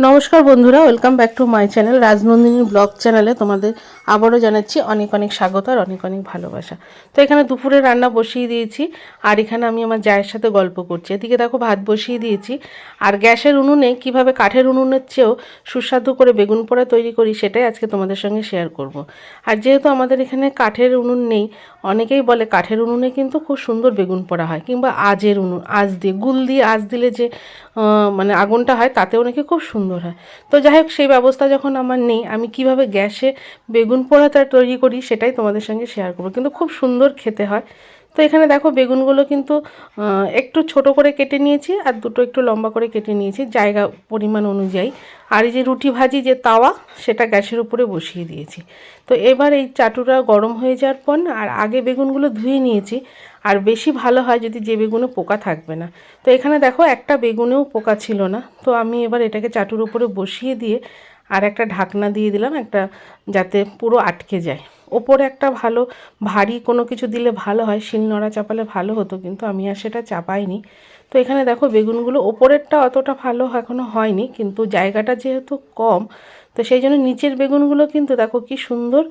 নমস্কার বন্ধুরা, welcome back to my channel Rajnandini blog চ্যানেলে তোমাদের আবারও জানাচ্ছি অনেক অনেক স্বাগত আর অনেক অনেক ভালোবাসা তো এখানে দুপুরে রান্না বসিয়ে দিয়েছি আর এখানে আমি আমার জায়ের সাথে গল্প করছি এদিকে দেখো ভাত বসিয়ে দিয়েছি আর গ্যাসের উনুনে কীভাবে কাঠের উনুনের চেয়েও সুস্বাদু করে বেগুন পোড়া তৈরি করি সেটাই আজকে তোমাদের সঙ্গে শেয়ার করব। আর যেহেতু আমাদের এখানে কাঠের উনুন নেই অনেকেই বলে কাঠের উনুনে কিন্তু খুব সুন্দর বেগুন পোড়া হয়, কিংবা আজের উনুন আজ দিয়ে, গুল দিয়ে আজ দিলে যে মানে আগুনটা হয় তাতেও নাকি খুব সুন্দর হয়। তো যাই হোক, সেই ব্যবস্থা যখন আমার নেই, আমি কীভাবে গ্যাসে বেগুন পোড়াটা তৈরি করি সেটাই তোমাদের সঙ্গে শেয়ার করব। কিন্তু খুব সুন্দর খেতে হয়। তো এখানে দেখো বেগুনগুলো কিন্তু একটু ছোট করে কেটে নিয়েছি আর দুটো একটু লম্বা করে কেটে নিয়েছি জায়গা পরিমাণ অনুযায়ী। আর এই যে রুটি ভাজি যে তাওয়া, সেটা গ্যাসের উপরে বসিয়ে দিয়েছি। তো এবার এই চাটুটা গরম হয়ে যাওয়ার পর আর আগে বেগুনগুলো ধুয়ে নিয়েছি, আর বেশি ভালো হয় যদি যে বেগুনে পোকা থাকবে না। তো এখানে দেখো একটা বেগুনেও পোকা ছিল না, তো আমি এবার এটাকে চাটুর উপরে বসিয়ে দিয়ে আর একটা ঢাকনা দিয়ে দিলাম একটা, যাতে পুরো আটকে যায়। ওপরে একটা ভালো, ভারী কোনো কিছু দিলে ভালো হয় শিলনোড়া চাপালে ভালো হতো, কিন্তু আমি আর সেটা চাপাইনি। তো এখানে দেখো বেগুনগুলো ওপরেরটা অতটা ভালো এখনও হয়নি, কিন্তু জায়গাটা যেহেতু কম, তো সেই জন্য নিচের বেগুনগুলো কিন্তু দেখো কি সুন্দর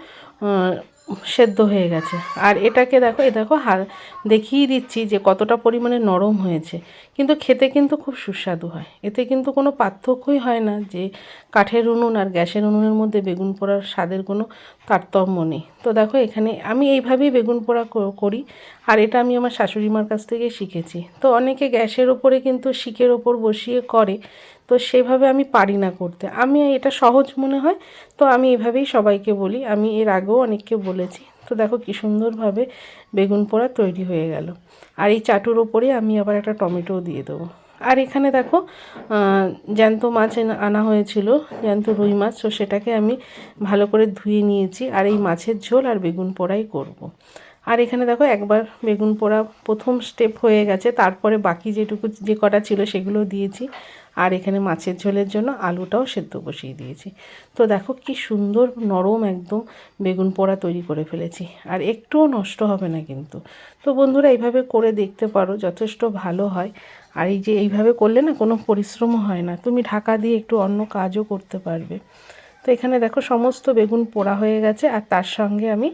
সেদ্ধ হয়ে গেছে। আর এটাকে দেখো, এ দেখো, হাল, দেখিয়ে দিচ্ছি যে কতটা পরিমাণে নরম হয়েছে। কিন্তু খেতে কিন্তু খুব সুস্বাদু হয়। এতে কিন্তু কোনো পার্থক্যই হয় না যে কাঠের উনুন আর গ্যাসের উনুনের মধ্যে বেগুন পোড়ার স্বাদের কোনো তারতম্য নেই। তো দেখো, এখানে আমি এইভাবেই বেগুন পোড়া করি। আর এটা আমি আমার শাশুড়ি মার কাছ থেকে শিখেছি। তো অনেকে গ্যাসের ওপরে কিন্তু শিকের ওপর বসিয়ে করে। তো সেভাবে আমি পারি না করতে। আমি এটা সহজ মনে হয়, তো আমি এভাবেই সবাইকে বলি। আমি এর আগেও অনেককে বলেছি। তো দেখো কী সুন্দরভাবে বেগুন পোড়া তৈরি হয়ে গেল। আর এই চাটুর ওপরে আমি আবার একটা টমেটোও দিয়ে দেবো। আর এখানে দেখো জ্যান্ত মাছ আনা হয়েছিল, জ্যান্ত রুই মাছ, তো সেটাকে আমি ভালো করে ধুয়ে নিয়েছি। আর এই মাছের ঝোল আর বেগুন পোড়াই করব। আর এখানে দেখো একবার বেগুন পোড়া প্রথম স্টেপ হয়ে গেছে। তারপরে বাকি যেটুকু, যে কটা ছিল সেগুলো দিয়েছি। আর এখানে মাছের ঝোলের জন্য আলুটাও সেদ্ধ বসিয়ে দিয়েছি। তো দেখো কি সুন্দর নরম একদম বেগুন পোড়া তৈরি করে ফেলেছি। আর একটুও নষ্ট হবে না কিন্তু। তো বন্ধুরা এইভাবে করে দেখতে পারো, যথেষ্ট ভালো হয়। আর এই যে এইভাবে করলে না কোনো পরিশ্রমও হয় না। তুমি ঢাকা দিয়ে একটু অন্য কাজও করতে পারবে। তো এখানে দেখো সমস্ত বেগুন পোড়া হয়ে গেছে, আর তার সঙ্গে আমি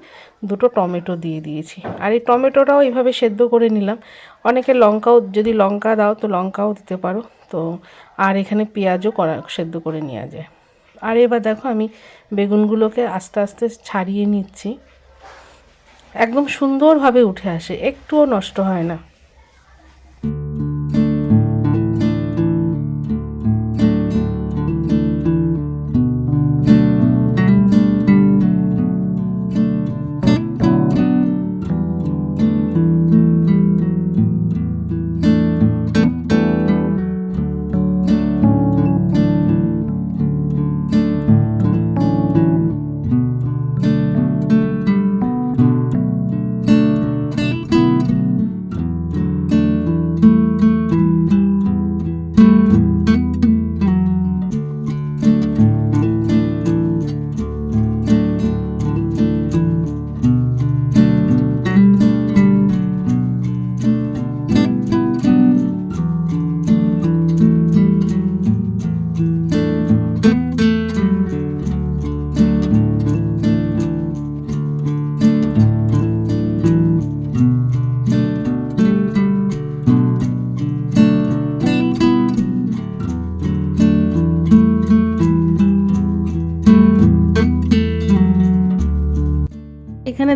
দুটো টমেটো দিয়ে দিয়েছি। আর এই টমেটোটাও এইভাবে সেদ্ধ করে নিলাম। অনেকে লঙ্কাও, যদি লঙ্কা দাও তো লঙ্কাও দিতে পারো। তো আর এখানে পেঁয়াজও করা, সেদ্ধ করে নেওয়া যায়। আর এবার দেখো আমি বেগুনগুলোকে আস্তে আস্তে ছাড়িয়ে নিচ্ছি। একদম সুন্দরভাবে উঠে আসে, একটুও নষ্ট হয় না।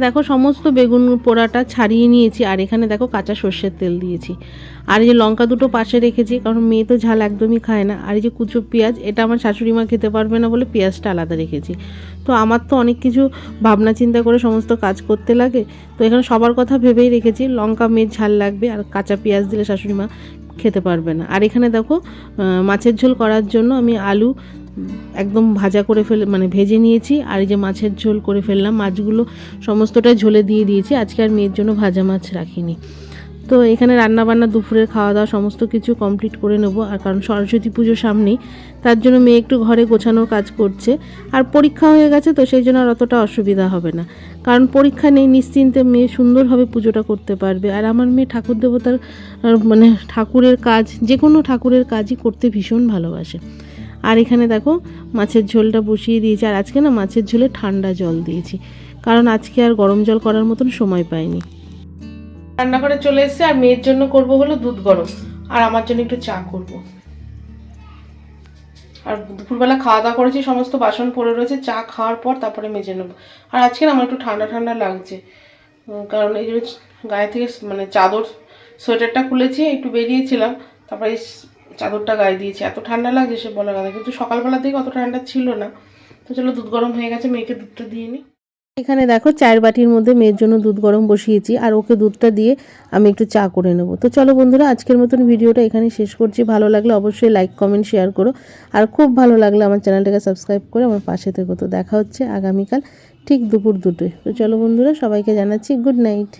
দেখো সমস্ত বেগুন পোড়াটা ছাড়িয়ে নিয়েছি, আর এখানে দেখো কাঁচা সর্ষের তেল দিয়েছি। আর এই যে লঙ্কা দুটো পাশে রেখেছি, কারণ মেয়ে তো ঝাল একদমই খায় না। আর এই যে কুচো পেঁয়াজ, এটা আমার শাশুড়ি মা খেতে পারবে না বলে পেঁয়াজটা আলাদা রেখেছি। তো আমার তো অনেক কিছু ভাবনা চিন্তা করে সমস্ত কাজ করতে লাগে। তো এখানে সবার কথা ভেবেই রেখেছি, লঙ্কা মেয়ের ঝাল লাগবে, আর কাঁচা পেঁয়াজ দিলে শাশুড়ি মা খেতে পারবে না। আর এখানে দেখো মাছের ঝোল করার জন্য আমি আলু একদম ভাজা করে ফেলে মানে ভেজে নিয়েছি, আর এই যে মাছের ঝোল করে ফেললাম, মাছগুলো সমস্তটাই ঝোলে দিয়ে দিয়েছি, আজকে আর মেয়ের জন্য ভাজা মাছ রাখিনি। তো এখানে রান্না বান্না দুপুরের খাওয়া দাওয়া সমস্ত কিছু কমপ্লিট করে নেব, আর কারণ সরস্বতী পুজো সামনেই, তার জন্য মেয়ে একটু ঘরে গোছানোর কাজ করছে, আর পরীক্ষা হয়ে গেছে তো সেই জন্য আর অতটা অসুবিধা হবে না। কারণ পরীক্ষা নেই, নিশ্চিন্তে মেয়ে সুন্দরভাবে পুজোটা করতে পারবে, আর আমার মেয়ে ঠাকুর দেবতার মানে ঠাকুরের কাজ যে কোনো ঠাকুরের কাজই করতে ভীষণ ভালোবাসে। আর এখানে দেখো মাছের ঝোলটা বসিয়ে দিয়েছি। আর আজকে না মাছের ঝোলে ঠান্ডা জল দিয়েছি। কারণ আজকে আর গরম জল করার মতন সময় পাইনি। রান্না করে চলে এসেছে আর মেয়ের জন্য করব হলো দুধ গরম। আর আমার জন্য একটু চা করব। আর দুপুরবেলা খাওয়া দাওয়া করেছি, সমস্ত বাসন পড়ে রয়েছে, চা খাওয়ার পর তারপরে মেজে নেব। আর আজকে আমার একটু ঠান্ডা ঠান্ডা লাগছে। কারণ এই যে গায়ে থেকে মানে চাদর, সোয়েটারটা খুলেছি, একটু বেরিয়েছিলাম, তারপরে চাদরটা গায়ে দিয়েছি। এত ঠান্ডা লাগছে সে বলার কথা, কিন্তু সকালবেলা থেকে অত ঠান্ডা ছিল না। তো চলো দুধ গরম হয়ে গেছে, মেয়েকে দুধটা দিয়ে নিই এখানে দেখো, চায়ের বাটির মধ্যে মেয়ের জন্য দুধ গরম বসিয়েছি, আর ওকে দুধটা দিয়ে আমি একটু চা করে নেব। তো চলো বন্ধুরা, আজকের মতন ভিডিওটা এখানে শেষ করছি। ভালো লাগলে অবশ্যই লাইক কমেন্ট শেয়ার করো। আর খুব ভালো লাগলে আমার চ্যানেলটাকে সাবস্ক্রাইব করে আমার পাশে থেকো। তো দেখা হচ্ছে আগামীকাল ঠিক দুপুর দুটোয়। তো চলো বন্ধুরা, সবাইকে জানাচ্ছি গুড নাইট